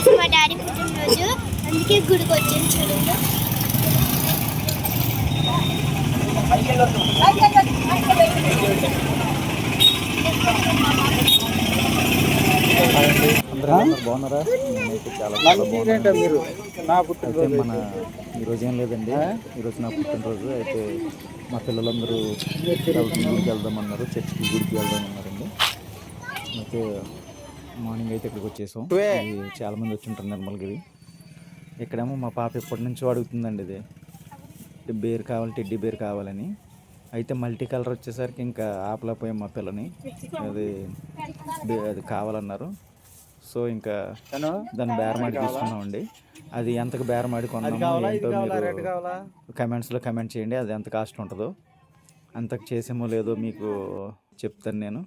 ఈరోజు మా డాడీ పుట్టినరోజు. అందుకే గుడికి వచ్చాను చూడండి. బాగున్నారా? చాలా చాలా బాగున్నాను మీరు? నా అయితే పుట్టినరోజు మన ఈరోజు ఏం లేదండి. ఈరోజు నా పుట్టినరోజు. అయితే మా పిల్లలందరూ గుడికి వెళ్దామన్నారు చర్చికి గుడికి వెళ్దామన్నారండి. అయితే మార్నింగ్ అయితే ఇక్కడికి వచ్చేసాం. చాలా మంది వచ్చి ఉంటారు నిర్మల్గిరి ఇక్కడేమో మా పాప ఎప్పటి నుంచో అడుగుతుందండి ఇది. బేర్ కావాలి టెడ్డీ బేర్ కావాలని. అయితే మల్టీ కలర్ వచ్చేసరికి ఇంకా ఆపలేకపోయాం మా పిల్లని. అది అది కావాలన్నారు. సో ఇంకా దాన్ని బేరమాడి తీసుకున్నామండి. అది ఎంతకు బేరమాడి కొన్నామో ఏంటో మీరు కమెంట్స్లో కమెంట్ చేయండి. అది ఎంత కాస్ట్ ఉంటుందో. అంతకు చేసామో లేదో మీకు చెప్తాను నేను.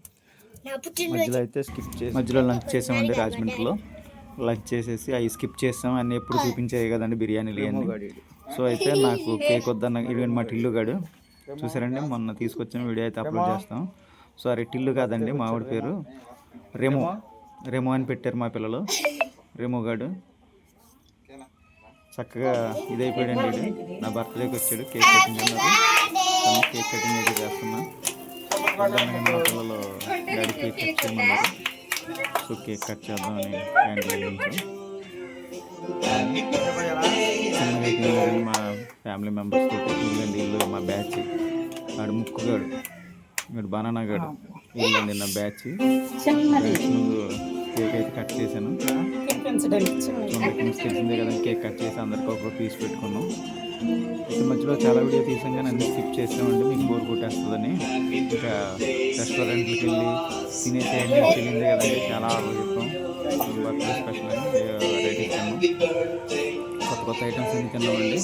మధ్యలో అయితే స్కిప్ చేసి మధ్యలో లంచ్ చేసామండి రాజమండ్రిలో. లంచ్ చేసేసి అవి స్కిప్ చేసాం. అన్నీ ఎప్పుడు చూపించాయి కదండి బిర్యానీలు ఇవన్నీ సో అయితే నాకు కేక్ వద్దన్న ఇటువంటి మా టిల్లు గాడు. చూసారండి? మొన్న తీసుకొచ్చిన వీడియో అయితే అప్లోడ్ చేస్తాం. సో అరే టిల్లు కాదండి మా ఆవిడ పేరు. రెమో. రెమో అని పెట్టారు మా పిల్లలు. రెమో గాడు. చక్కగా ఇదైపోయాడండి. నా బర్త్డేకి వచ్చాడు. కేక్ కటింగ్ అన్నారు. కేక్ కటింగ్ అయితే చేస్తున్నా. ఉదాహరణగా మా పిల్లలు డాడీ కేక్ కట్ చేయమన్నారు సో కేక్ కట్ చేద్దామని చిన్నగా అయిపోయిందండి మా ఫ్యామిలీ మెంబర్స్ తోటి ఇల్లండి ఇల్లు మా బ్యాచ్. వాడు ముక్కుగాడు వీడు బనానా గాడు ఇల్లండి నా బ్యాచ్. కేక్ అయితే కట్ చేశాను. తెలిసిందే కదా కేక్ కట్ చేసి అందరికి ఒక పీస్ పెట్టుకున్నాం. ఈ మధ్యలో చాలా వీడియో తీసాం కానీ అన్ని స్కిప్ చేసామండి మీకు బోర్ కొట్టేస్తుందని. ఇంకా రెస్టారెంట్కి వెళ్ళి తినేసేయండి తెలియదు కదండి చాలా ఆలోచిస్తాం బర్త్డే స్పెషల్ అని వెరైటీ ఇచ్చాము. కొత్త కొత్త ఐటమ్స్ అన్ని తిన్నామండి.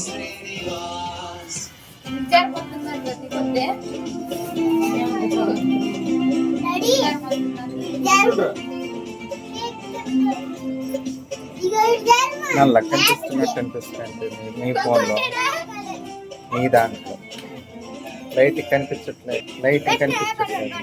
Thank నా లెక్క అనిపిస్తున్నట్టు అనిపిస్తుంది మీ ఫోన్లో. మీ దాంట్లో. లైట్ కనిపించట్లేదు. లైట్ కనిపించట్లేదు.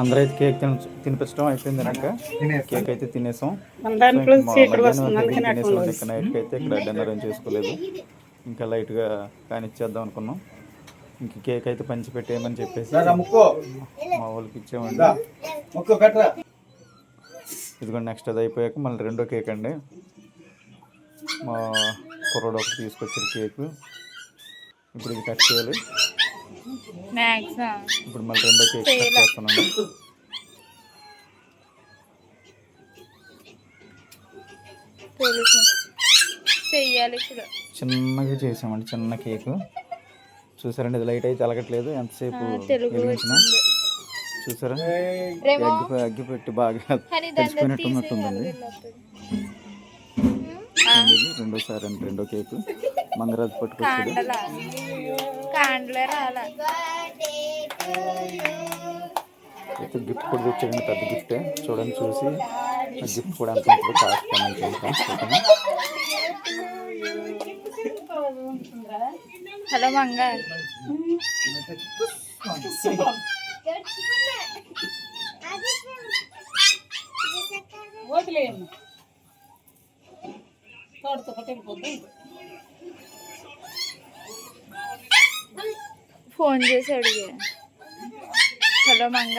అందరూ అయితే కేక్ తిన తినిపించడం అయిపోయింది తినాక తినేసాం. కేక్ అయితే తినేసాం. తినేసాం నైట్కి అయితే ఇక్కడ డిన్నర్ ఏం చేసుకోలేదు. ఇంకా లైట్గా కానిచ్చేద్దాం అనుకున్నాం. ఇంక కేక్ అయితే పంచి పెట్టేయమని చెప్పేసి మా వాళ్ళకి ఇచ్చామండి ఇదిగోండి నెక్స్ట్ అది అయిపోయాక మళ్ళీ రెండో కేక్ అండి. మా కుర్రోడు ఒకటి తీసుకొచ్చారు కేక్. ఇప్పుడు ఇది కట్ చేయాలి. ఇప్పుడు మళ్ళీ రెండో కేక్ కట్ చేస్తున్నాను. చెయ్యాలి ఇప్పుడు చిన్నగా చేసామండి చిన్న కేక్. చూసారండి ఇది లైట్ అయితే అలగట్లేదు ఎంతసేపు వెలిగించిన. చూసారా? అగ్గి అగ్గి పెట్టి బాగా తెలిసిపోయినట్టు ఉన్నట్టుందండి రెండోసారి అండి రెండో కేక్. మంగరాజు పట్టుకొచ్చాడు. రాలా? అయితే గిఫ్ట్ కూడా తెచ్చాడండి పెద్ద గిఫ్ట్. చూడండి చూసి. గిఫ్ట్ కూడా ఉంటుందో కాస్ట్ హలో మంగ. ఫోన్ చేసి అడిగా. హలో మంగ.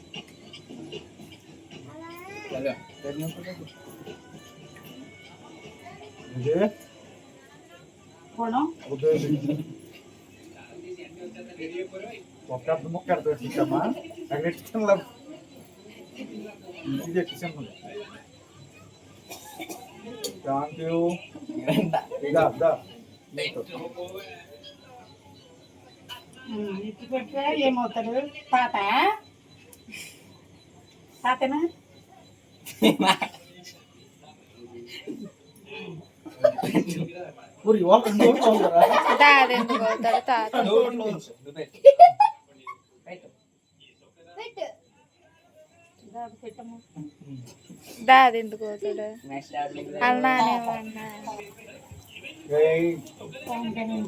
ఒక ముక్క అర్థం అక్కడ ఇది సింపుల్ థ్యాంక్ యూ ఇదా దా ఇటు పెడితే ఏమవుతాడు తాత తాతనా ఊరి వాళ్ళు నోట్లో అవుతాడు తాత నోట్లో ఉంది. పెట్టు దాని పెట్టము దాది ఎందుకు అవుతాడు అన్నానేమన్నా ఏయ్ ఇంకా నేను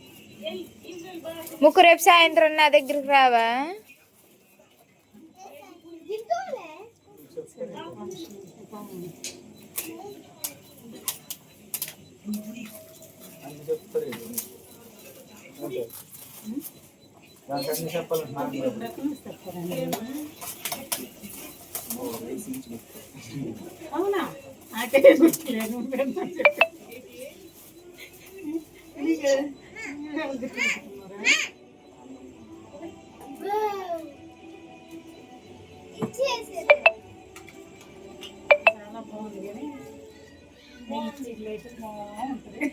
ముక్కు రేపు సాయంత్రం నా దగ్గరికి రావా? అవునా? చాలా బాగుంది కానీ నేను చీరలు అయితే బాగుంటుంది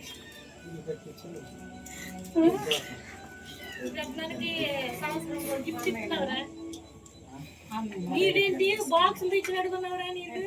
బాక్స్ తెచ్చినట్టుకున్నావురా నీకు?